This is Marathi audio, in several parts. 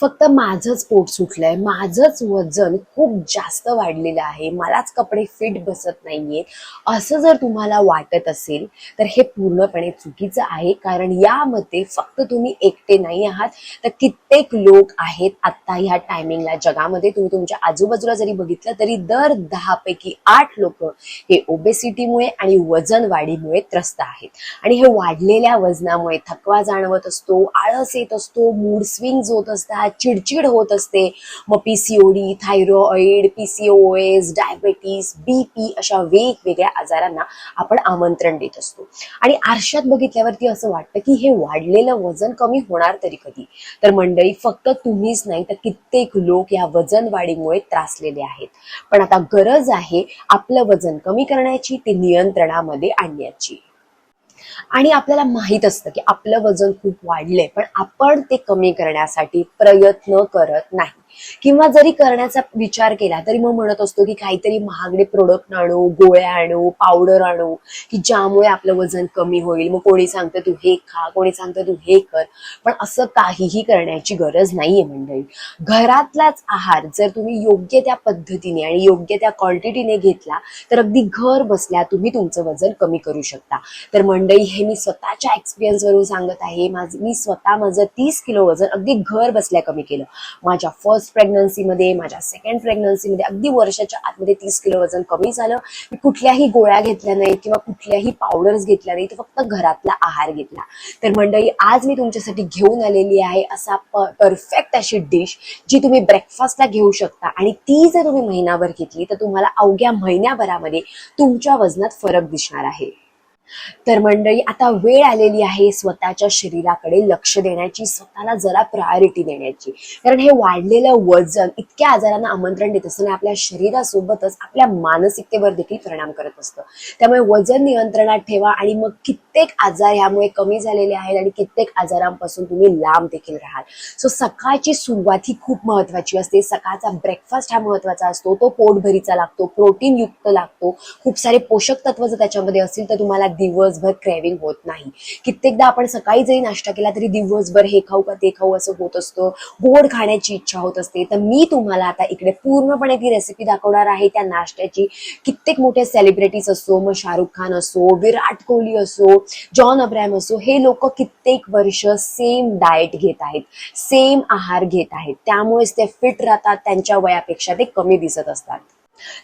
फक्त माझंच पोट सुटलंय. माझंच वजन खूप जास्त वाढलेलं आहे. मलाच कपडे फिट बसत नाहीये असं जर तुम्हाला वाटत असेल तर हे पूर्णपणे चुकीचं आहे. कारण यामध्ये फक्त तुम्ही एकटे नाही आहात तर कित्येक लोक आहेत आता ह्या टायमिंगला जगामध्ये तुम्ही तुमच्या आजूबाजूला जरी बघितलं तरी दर दहा पैकी आठ लोक हे ओबेसिटीमुळे आणि वजन वाढीमुळे त्रस्त आहेत. आणि हे वाढलेल्या वजनामुळे थकवा जाणवत असतो आळस येत असतो मूड स्विंग्स होत असतात चिडचिड होत असते. मग PCOD thyroid PCOS diabetes BP अशा वेगवेगळ्या आजारांना आपण आमंत्रण देत असतो. आणि आरशात बघितल्यावरती असं वाटतं की हे वाढलेलं वजन कमी होणार तरी कधी. तर मंडळी फक्त तुम्हीच नाही तर कित्येक लोक या वजन वाढीमुळे त्रासलेले आहेत. पण आता गरज आहे आपलं वजन कमी करण्याची ते नियंत्रणामध्ये आणण्याची. आणि आपल्याला माहीत असतं की आपलं वजन खूप वाढलंय पण आपण ते कमी करण्यासाठी प्रयत्न करत नाही. किंवा जरी करण्याचा विचार केला तरी मग म्हणत असतो की काहीतरी महागडे प्रोडक्ट आणू गोळ्या आणू पावडर आणू की ज्यामुळे आपलं वजन कमी होईल. मग कोणी सांगतं तू हे खा. कोणी सांगतं तू हे कर. पण असं काहीही करण्याची गरज नाहीये मंडळी. घरातलाच आहार जर तुम्ही योग्य त्या पद्धतीने आणि योग्य त्या क्वांटिटीने घेतला तर अगदी घर बसल्या तुम्ही तुमचं वजन कमी करू शकता. तर मंडळी हे मी स्वतःच्या एक्सपिरियन्सवरून सांगत आहे. माझ मी स्वतः माझं तीस किलो वजन अगदी घर बसल्या कमी केलं. माझ्या फर्स्ट प्रेग्नन्सीमध्ये माझ्या सेकंड प्रेग्नन्सीमध्ये अगदी वर्षाच्या आतमध्ये तीस किलो वजन कमी झालं. मी कुठल्याही गोळ्या घेतल्या नाही किंवा कुठल्याही पावडर्स घेतल्या नाही फक्त घरातला आहार घेतला. तर मंडळी आज मी तुमच्यासाठी घेऊन आलेली आहे असा परफेक्ट अशी डिश जी तुम्ही ब्रेकफास्टला घेऊ शकता. आणि ती जर तुम्ही महिनाभर घेतली तर तुम्हाला अवघ्या महिन्याभरामध्ये तुमच्या वजनात फरक दिसणार आहे. तर मंडळी आता वेळ आलेली आहे स्वतःच्या शरीराकडे लक्ष देण्याची स्वतःला जरा प्रायोरिटी देण्याची. कारण हे वाढलेलं वजन इतक्या आजारांना आमंत्रण देत असतं आणि आपल्या शरीरासोबतच आपल्या मानसिकतेवर देखील परिणाम करत असतं. त्यामुळे वजन नियंत्रणात ठेवा आणि मग कित्येक आजार ह्यामुळे कमी झालेले आहेत आणि कित्येक आजारांपासून तुम्ही लांब देखील राहाल. सो सकाळची सुरुवात ही खूप महत्वाची असते. सकाळचा ब्रेकफास्ट हा महत्त्वाचा असतो. तो पोटभरीचा लागतो प्रोटीन युक्त लागतो. खूप सारे पोषक तत्व जर त्याच्यामध्ये असतील तर तुम्हाला दिवसभर क्रेविंग होत नाही. कित्येकदा आपण सकाळी जरी नाश्ता केला तरी दिवसभर हे खाऊ का ते खाऊ असं होत असतं. गोड खाण्याची इच्छा होत असते. तर मी तुम्हाला आता इकडे पूर्णपणे ती रेसिपी दाखवणार आहे. त्या नाश्त्याची. कित्येक मोठे सेलिब्रिटीज असो मग शाहरुख खान असो विराट कोहली असो जॉन अब्राहम असो हे लोक कित्येक वर्ष सेम डाएट घेत आहेत. सेम आहार घेत आहेत. त्यामुळेच ते फिट राहतात. त्यांच्या वयापेक्षा ते कमी दिसत असतात.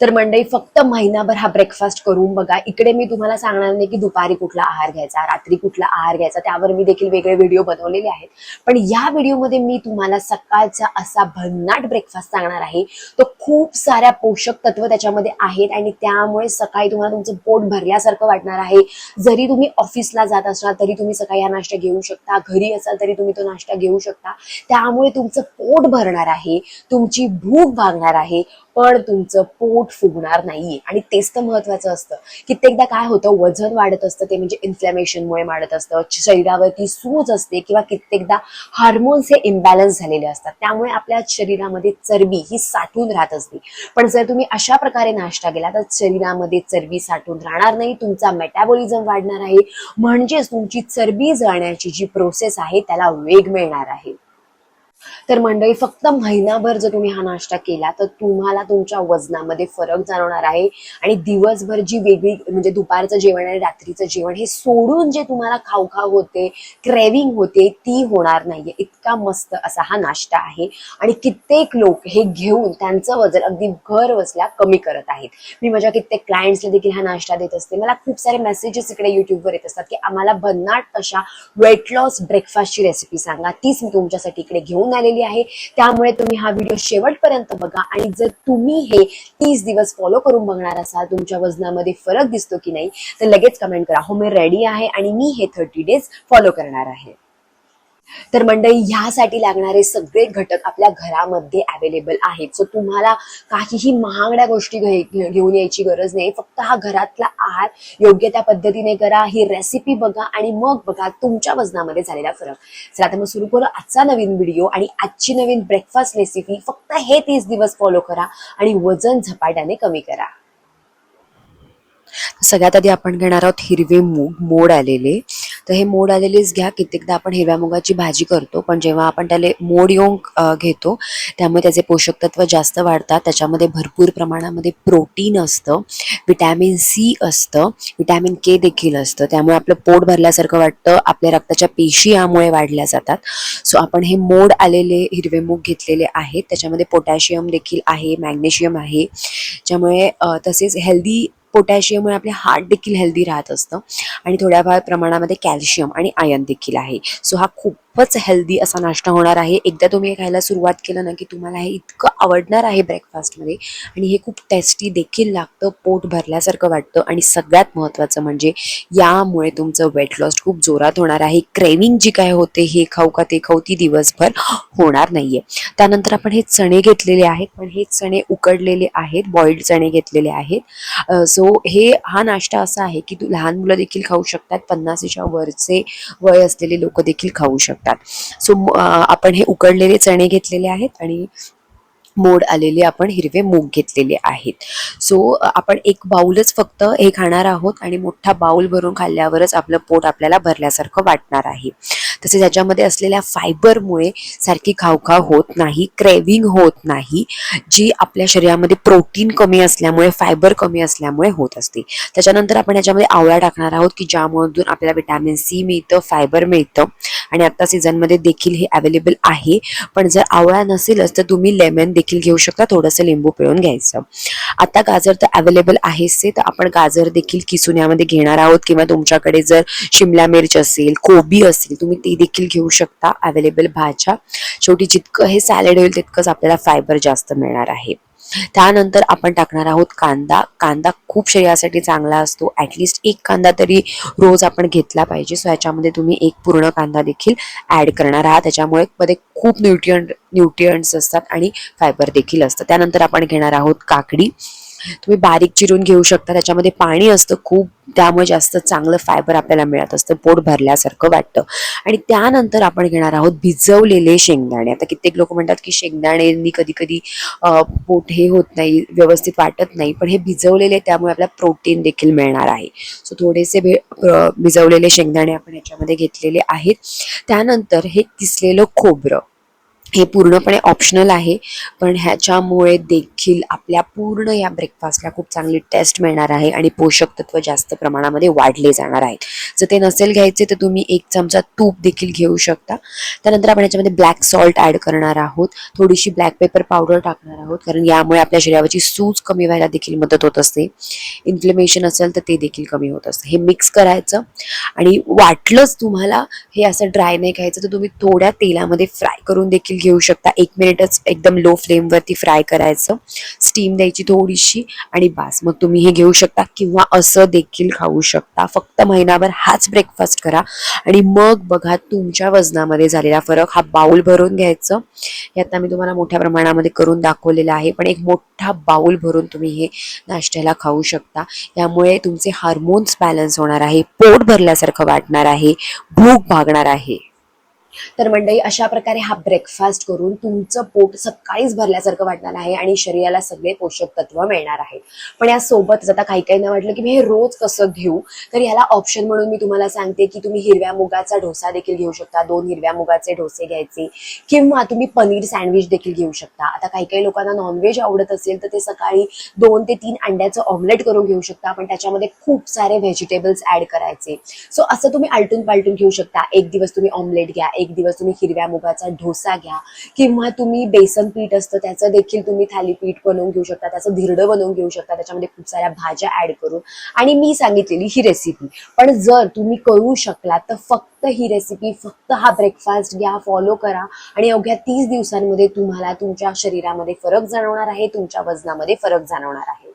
तर मंडळी फक्त महिनाभर हा ब्रेकफास्ट करून बघा. इकडे मी तुम्हाला सांगणार नाही की दुपारी कुठला आहार घ्यायचा रात्री कुठला आहार घ्यायचा. त्यावर मी देखील वेगळे व्हिडिओ बनवलेले आहेत. पण या व्हिडिओमध्ये मी तुम्हाला सकाळचा असा भन्नाट ब्रेकफास्ट सांगणार आहे. तो खूप साऱ्या पोषक तत्व त्याच्यामध्ये आहेत आणि त्यामुळे सकाळी तुम्हाला तुमचं पोट भरल्यासारखं वाटणार आहे. जरी तुम्ही ऑफिसला जात असाल तरी तुम्ही सकाळी हा नाश्ता घेऊ शकता. घरी असाल तरी तुम्ही तो नाश्ता घेऊ शकता. त्यामुळे तुमचं पोट भरणार आहे. तुमची भूक भागणार आहे. पण तुमचं पोट फुगणार नाहीये. आणि तेच तर महत्वाचं असतं. कित्येकदा काय होतं वजन वाढत असतं ते म्हणजे इन्फ्लॅमेशनमुळे वाढत असतं शरीरावरती सूज असते किंवा कित्येकदा हार्मोन्स हे इम्बॅलन्स झालेले असतात. त्यामुळे आपल्या शरीरामध्ये चरबी ही साठून राहत असते. पण जर तुम्ही अशा प्रकारे नाश्ता केला तर शरीरामध्ये चरबी साठून राहणार नाही तुमचा मेटाबॉलिझम वाढणार आहे. म्हणजेच तुमची चरबी जळण्याची जी प्रोसेस आहे त्याला वेग मिळणार आहे. तर मंडळी फक्त महिनाभर जर तुम्ही हा नाश्ता केला तर तुम्हाला तुमच्या वजनामध्ये फरक जाणवणार आहे. आणि दिवसभर जी वेगळी म्हणजे दुपारचं जेवण आणि रात्रीचं जेवण हे सोडून जे तुम्हाला खाऊ खाऊ होते क्रेविंग होते ती होणार नाहीये. इतका मस्त असा हा नाश्ता आहे. आणि कित्येक लोक हे घेऊन त्यांचं वजन अगदी घर बसल्या कमी करत आहेत. मी माझ्या कित्येक क्लायंट्सला देखील हा नाश्ता देत असते. मला खूप सारे मेसेजेस इकडे युट्यूबवर येत असतात की आम्हाला भन्नाट अशा वेट लॉस ब्रेकफास्टची रेसिपी सांगा. तीच मी तुमच्यासाठी इकडे घेऊन आलेली आहे. त्यामुळे तुम्ही हा व्हिडिओ शेवटपर्यंत बघा. आणि जर तुम्ही हे तीस दिवस फॉलो करून बघणार असाल तुमच्या वजनामध्ये फरक दिसतो की नाही तर लगेच कमेंट करा. हो मी रेडी आहे आणि मी हे थर्टी डेज फॉलो करणार आहे. तर मंडळी ह्यासाठी लागणारे सगळे घटक आपल्या घरामध्ये अवेलेबल आहेत. सो तुम्हाला काहीही महागड्या गोष्टी घेऊन यायची गरज नाही. फक्त हा घरातला आहार योग्य त्या पद्धतीने करा. ही रेसिपी बघा आणि मग बघा तुमच्या वजनामध्ये झालेला फरक. चला आता मग सुरू करू. आजचा नवीन व्हिडिओ आणि आजची नवीन ब्रेकफास्ट रेसिपी फक्त हे तीस दिवस फॉलो करा आणि वजन झपाट्याने कमी करा. सगळ्यात आधी आपण घेणार आहोत हिरवे मूग मोड आलेले. तर हे मोड आलेलेच घ्या. कित्येकदा आपण हिरव्या मुगाची भाजी करतो पण जेव्हा आपण त्याला मोड येऊन घेतो त्यामुळे त्याचे पोषक तत्व जास्त वाढतात. त्याच्यामध्ये भरपूर प्रमाणामध्ये प्रोटीन असतं विटॅमिन सी असतं विटॅमिन के देखील असतं. त्यामुळे आपलं पोट भरल्यासारखं वाटतं आपल्या रक्ताच्या पेशी यामुळे वाढल्या जातात. सो आपण हे मोड आलेले हिरवे मूग घेतलेले आहेत. त्याच्यामध्ये पोटॅशियम देखील आहे मॅग्नेशियम आहे. ज्यामुळे तसेच हेल्दी पोटॅशियममुळे आपले हार्ट देखील हेल्दी राहत असतं. आणि थोड्याफार प्रमाणामध्ये कॅल्शियम आणि आयन देखील आहे. सो हा खूप खूपच हेल्दी असा नाश्ता होणार आहे. एकदा तुम्ही हे खायला सुरुवात केलं ना की तुम्हाला हे इतकं आवडणार आहे ब्रेकफास्टमध्ये आणि हे खूप टेस्टी देखील लागतं पोट भरल्यासारखं वाटतं. आणि सगळ्यात महत्त्वाचं म्हणजे यामुळे तुमचं वेट लॉस खूप जोरात होणार आहे. क्रेविंग जी काय होते हे खाऊ का ते खाऊ ती दिवसभर होणार नाहीये. त्यानंतर आपण हे चणे घेतलेले आहेत. पण हे चणे उकडलेले आहेत बॉइल्ड चणे घेतलेले आहेत. सो हे हा नाश्ता असा आहे की तू लहान मुलं देखील खाऊ शकतात. पन्नासीच्या वरचे वय असलेले लोक देखील खाऊ शकतात. सो आपण हे उकडलेले चणे घेतलेले आहेत आणि मोड आलेले आपण हिरवे मूग घेतलेले आहेत. सो आपण एक बाऊलच फक्त हे खाणार आहोत आणि मोठा बाऊल भरून खाल्ल्यावरच आपलं पोट आपल्याला भरल्यासारखं वाटणार आहे. तसेच याच्यामध्ये असलेल्या फायबरमुळे सारखी खावखाव होत नाही क्रेविंग होत नाही जी आपल्या शरीरामध्ये प्रोटीन कमी असल्यामुळे फायबर कमी असल्यामुळे होत असते. त्याच्यानंतर आपण याच्यामध्ये आवळा टाकणार आहोत की ज्यामधून आपल्याला विटॅमिन सी मिळतं फायबर मिळतं. आणि आता सीझनमध्ये देखील हे अवेलेबल आहे. पण जर आवळा नसेलच तर तुम्ही लेमन देखील देखील घेऊ शकता. थोडंसं लिंबू पिळून घ्यायचं. आता गाजर तर अवेलेबल आहेच आहे तर आपण गाजर देखील किसून यामध्ये घेणार आहोत किंवा तुमच्याकडे जर शिमला मिरच असेल कोबी असेल तुम्ही ती देखील घेऊ शकता. अवेलेबल भाज्या. शेवटी जितकं हे सॅलड होईल तितकंच आपल्याला फायबर जास्त मिळणार आहे. त्यानंतर आपण टाकणार आहोत कांदा. कांदा खूप शरीरासाठी चांगला असतो. ॲटलिस्ट एक कांदा तरी रोज आपण घेतला पाहिजे. सो याच्यामध्ये तुम्ही एक पूर्ण कांदा देखील ॲड करणार आहात. त्याच्यामुळे मध्ये खूप न्यूट्रियंट न्यूट्रियंट्स असतात आणि फायबर देखील असतं. त्यानंतर आपण घेणार आहोत काकडी. तुम्ही बारीक चिरून घेऊ शकता. त्याच्यामध्ये पाणी असतं खूप त्यामुळे जास्त चांगलं फायबर आपल्याला मिळत असतं पोट भरल्यासारखं वाटतं. आणि त्यानंतर आपण घेणार आहोत भिजवलेले शेंगदाणे. आता कित्येक लोक म्हणतात की शेंगदाणेंनी कधी कधी पोट हे होत नाही व्यवस्थित वाटत नाही. पण हे भिजवलेले त्यामुळे आपल्याला प्रोटीन देखील मिळणार आहे. सो थोडेसे भे भिजवलेले शेंगदाणे आपण याच्यामध्ये घेतलेले आहेत. त्यानंतर हे किसलेलं खोबरं. हे पूर्णपणे ऑप्शनल आहे. पण ह्याच्यामुळे देखील आपल्या पूर्ण या ब्रेकफास्टला खूप चांगली टेस्ट मिळणार आहे आणि पोषक तत्व जास्त प्रमाणामध्ये वाढले जाणार आहेत. जर ते नसेल घ्यायचे तर तुम्ही एक चमचा तूप देखील घेऊ शकता. त्यानंतर आपण याच्यामध्ये ब्लॅक सॉल्ट ॲड करणार आहोत. थोडीशी ब्लॅक पेपर पावडर टाकणार आहोत. कारण यामुळे आपल्या शरीरावरची सूज कमी व्हायला देखील मदत होत असते. इन्फ्लेमेशन असेल तर ते देखील कमी होत असतं. हे मिक्स करायचं आणि वाटलंच तुम्हाला हे असं ड्राय नाही खायचं तर तुम्ही थोड्या तेलामध्ये फ्राय करून देखील घेऊ शकता. एक मिनिटच एकदम लो फ्लेमवरती फ्राय करायचं. स्टीम द्यायची थोडीशी आणि बास. मग तुम्ही हे घेऊ शकता किंवा असं देखील खाऊ शकता. फक्त महिनाभर हाच ब्रेकफास्ट करा. आणि मग बघा तुमच्या वजनामध्ये झालेला फरक. हा बाऊल भरून घ्यायचं. हे आता मी तुम्हाला मोठ्या प्रमाणामध्ये करून दाखवलेलं आहे. पण एक मोठा बाउल भरून तुम्ही हे नाश्त्याला खाऊ शकता. यामुळे तुमचे हार्मोन्स बॅलन्स होणार आहे. पोट भरल्यासारखं वाटणार आहे. भूक भागणार आहे. तर मंडळी अशा प्रकारे हा ब्रेकफास्ट करून तुमचं पोट सकाळीच भरल्यासारखं वाटणार आहे आणि शरीराला सगळे पोषक तत्व मिळणार आहेत. पण यासोबतच आता काही काही वाटलं की मी हे रोज कसं घेऊ? तर याला ऑप्शन म्हणून मी तुम्हाला सांगते की तुम्ही हिरव्या मुगाचा डोसा देखील घेऊ शकता दोन हिरव्या मुगाचे डोसे घ्यायचे किंवा तुम्ही पनीर सँडविच देखील घेऊ शकता. आता काही काही लोकांना नॉनव्हेज आवडत असेल तर ते सकाळी दोन ते तीन अंड्याचं ऑमलेट करून घेऊ शकता. पण त्याच्यामध्ये खूप सारे व्हेजिटेबल्स ऍड करायचे. सो असं तुम्ही आलटून पालटून घेऊ शकता. एक दिवस तुम्ही ऑमलेट घ्या एक दिवस तुम्ही हिरव्या मुगाचा डोसा घ्या किंवा तुम्ही बेसन पीठ असतं त्याचं देखील तुम्ही थालीपीठ बनवून घेऊ शकता त्याचं धिरडं बनवून घेऊ शकता त्याच्यामध्ये खूप साऱ्या भाज्या ऍड करून. आणि मी सांगितलेली ही रेसिपी पण जर तुम्ही करू शकलात तर फक्त ही रेसिपी फक्त हा ब्रेकफास्ट घ्या फॉलो करा आणि अवघ्या तीस दिवसांमध्ये तुम्हाला तुमच्या शरीरामध्ये फरक जाणवणार आहे तुमच्या वजनामध्ये फरक जाणवणार आहे.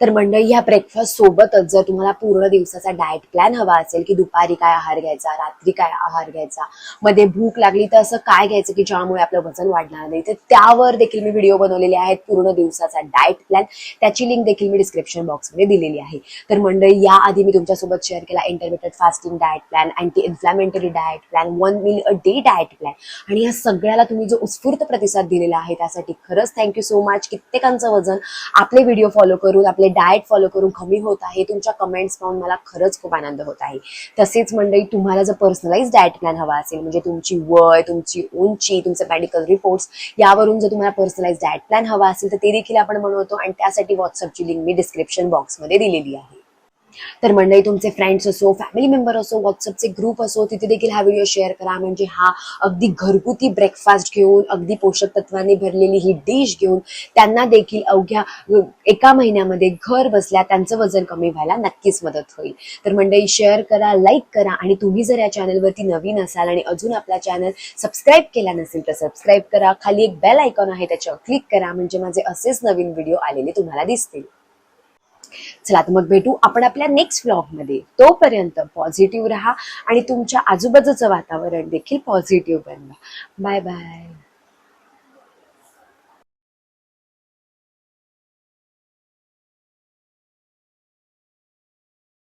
तर मंडळी ह्या ब्रेकफास्ट सोबतच जर तुम्हाला पूर्ण दिवसाचा डाएट प्लॅन हवा असेल की दुपारी काय आहार घ्यायचा रात्री काय आहार घ्यायचा मध्ये भूक लागली तर असं काय घ्यायचं की ज्यामुळे आपलं वजन वाढणार नाही तर त्यावर देखील मी व्हिडिओ बनवलेले आहेत पूर्ण दिवसाचा डाएट प्लॅन त्याची लिंक देखील मी डिस्क्रिप्शन बॉक्समध्ये दिलेली आहे. तर मंडळी याआधी मी तुमच्यासोबत शेअर केला intermittent fasting diet plan anti inflammatory diet plan one meal a day diet plan आणि या सगळ्याला तुम्ही जो उत्स्फूर्त प्रतिसाद दिलेला आहे त्यासाठी खरंच थँक्यू सो मच कित्येकांचं वजन आपले व्हिडिओ फॉलो करून आपले डाएट फॉलो करून कमी होत आहे तुमच्या कमेंट्स पाहून मला खरंच खूप आनंद होत आहे. तसेच मंडळी तुम्हाला जर पर्सनलाइज डाएट प्लॅन हवा असेल म्हणजे तुमची वय तुमची उंची तुमचे मेडिकल रिपोर्ट्स यावरून जर तुम्हाला पर्सनलाइज डाएट प्लॅन हवा असेल तर ते देखील आपण बनवतो आणि त्यासाठी व्हॉट्सअपची लिंक मी डिस्क्रिप्शन बॉक्समध्ये दिलेली आहे. तर मंडळी तुमचे फ्रेंड्स असो फॅमिली मेंबर असो व्हॉट्सअपचे ग्रुप असो तिथे देखील हा व्हिडिओ शेअर करा. म्हणजे हा अगदी घरगुती ब्रेकफास्ट घेऊन अगदी पोषक तत्वांनी भरलेली ही डिश घेऊन त्यांना देखील अवघ्या एका महिन्यामध्ये घर बसल्या त्यांचं वजन कमी व्हायला नक्कीच मदत होईल. तर मंडळी शेअर करा लाईक करा आणि तुम्ही जर या चॅनलवरती नवीन असाल आणि अजून आपला चॅनल सबस्क्राईब केला नसेल तर सबस्क्राईब करा. खाली एक बेल आयकॉन आहे त्याच्यावर क्लिक करा. म्हणजे माझे असेच नवीन व्हिडिओ आलेले तुम्हाला दिसतील. चला तर मग भेटू आपण आपल्या नेक्स्ट व्लॉगमध्ये तोपर्यंत पॉझिटिव्ह राहा आणि तुमच्या आजूबाजूचं वातावरण देखील पॉझिटिव्ह बनवा. Bye bye